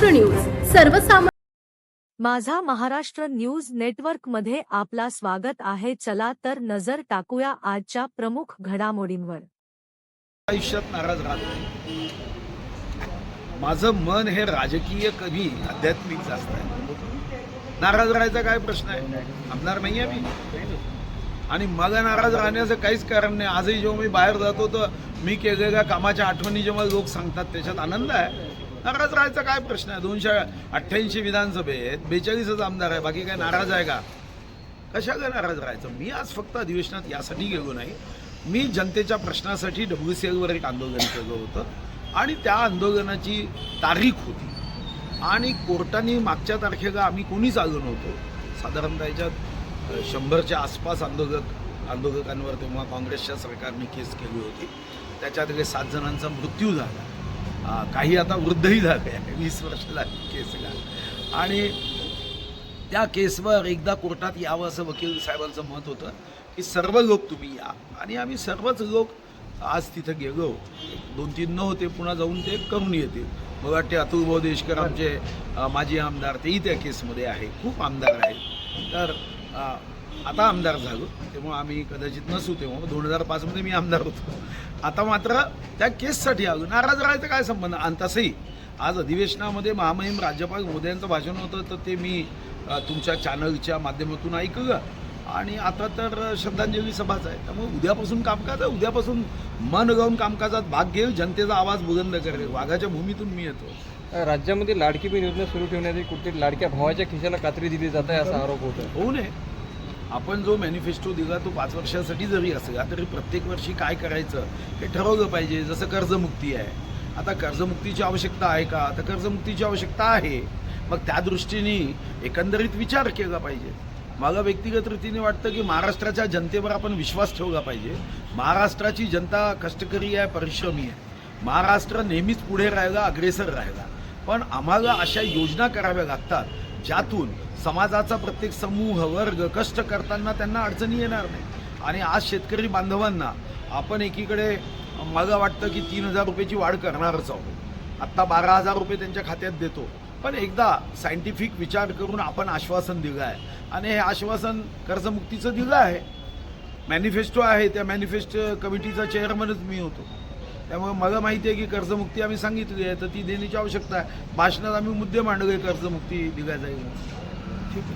Maharashtra news. सर्वसामान्य माझा Maharashtra news नेटवर्कमध्ये आपला स्वागत आहे. चला तर नजर टाकूया आजच्या प्रमुख घडामोडींवर. आयुष्यात नाराज राहत नाही. माझं मन हे राजकीय कमी आध्यात्मिक जास्त आहे. नाराज राहायचा काय प्रश्न आहे? आमदार नाही आहे मी. आणि मला नाराज राहण्याचं काहीच कारण नाही. आजही जेव्हा मी बाहेर जातो तर मी केलेल्या कामाच्या आठवणी जेव्हा लोक सांगतात त्याच्यात आनंद आहे. नाराज राहायचा काय प्रश्न आहे? दोनशे अठ्ठ्याऐंशी विधानसभेत बेचाळीसच आमदार आहे बाकी काय नाराज आहे का? कशाला नाराज राहायचं? मी आज फक्त अधिवेशनात यासाठी गेलो नाही. मी जनतेच्या प्रश्नासाठी डब्ल्यू सी एलवर एक आंदोलन केलं होतं आणि त्या आंदोलनाची तारीख होती. आणि कोर्टाने मागच्या तारखेला आम्ही कोणीच आलो नव्हतो. साधारणतः याच्यात शंभरच्या आसपास आंदोलक आंदोलकांवर तेव्हा काँग्रेसच्या सरकारने केस केली होती. त्याच्यात काही सात जणांचा मृत्यू झाला. काही आता वृद्धही झाले आहे. वीस वर्ष लागली केसला आणि त्या केसवर एकदा कोर्टात यावं असं वकील साहेबांचं मत होतं की सर्व लोक तुम्ही या. आणि आम्ही सर्वच लोक आज तिथं गेलो. दोन तीन न होते पुन्हा जाऊन ते करून येतील. मला वाटते अतुलभाऊ देशकर आमचे माजी आमदार तेही त्या केसमध्ये आहे. खूप आमदार आहेत. तर आता आमदार झालो. तेव्हा आम्ही कदाचित नसू तेव्हा. दोन हजार पाचमध्ये मी आमदार होतो. आता मात्र त्या केससाठी आलो नाराज राहायचं काय संबंध? आणि तसंही आज अधिवेशनामध्ये महामहिम राज्यपाल मोदयांचं भाषण होतं तर ते मी तुमच्या चॅनलच्या माध्यमातून ऐकलं. आणि आता तर श्रद्धांजली सभाच आहे. त्यामुळे उद्यापासून कामकाज आहे. उद्यापासून मन गावून कामकाजात भाग घेईल. जनतेचा आवाज बुलंद करेल. वाघाच्या भूमीतून मी येतो. राज्यामध्ये लाडकी बहीण योजना सुरू ठेवण्याची कुठे लाडक्या भावाच्या खिशाला कात्री दिली जात आहे असा आरोप होतो होऊ नये. आपण जो मॅनिफेस्टो दिला तो पाच वर्षासाठी जरी असला तरी प्रत्येक वर्षी काय करायचं हे ठरवलं पाहिजे. जसं कर्जमुक्ती आहे. आता कर्जमुक्तीची आवश्यकता आहे का? तर कर्जमुक्तीची आवश्यकता आहे. मग त्या दृष्टीने एकंदरीत विचार केला पाहिजे. मला व्यक्तिगत रीतीने वाटतं की महाराष्ट्राच्या जनतेवर आपण विश्वास ठेवला पाहिजे. महाराष्ट्राची जनता कष्टकरी आहे परिश्रमी आहे. महाराष्ट्र नेहमीच पुढे राहायला अग्रेसर राहिला पण आम्हाला अशा योजना कराव्या लागतात. ज्यातून समाजाचा प्रत्येक समूह वर्ग कष्ट करताना त्यांना अडचणी येणार नाही. आणि आज शेतकरी बांधवांना आपण एकीकडे मला वाटतं की तीन हजार रुपयाची वाढ करणारच आहोत. आत्ता बारा हजार रुपये त्यांच्या खात्यात देतो. पण एकदा सायंटिफिक विचार करून आपण आश्वासन दिलं आहे. आणि हे आश्वासन कर्जमुक्तीचं दिलं आहे. मॅनिफेस्टो आहे. त्या मॅनिफेस्टो कमिटीचा चेअरमनच मी होतो. त्यामुळे मला माहिती आहे की कर्जमुक्ती आम्ही सांगितली आहे तर ती देण्याची आवश्यकता आहे. भाषणात आम्ही मुद्दे मांडू आहे कर्जमुक्ती दिल्या जाईल. ठीक आहे.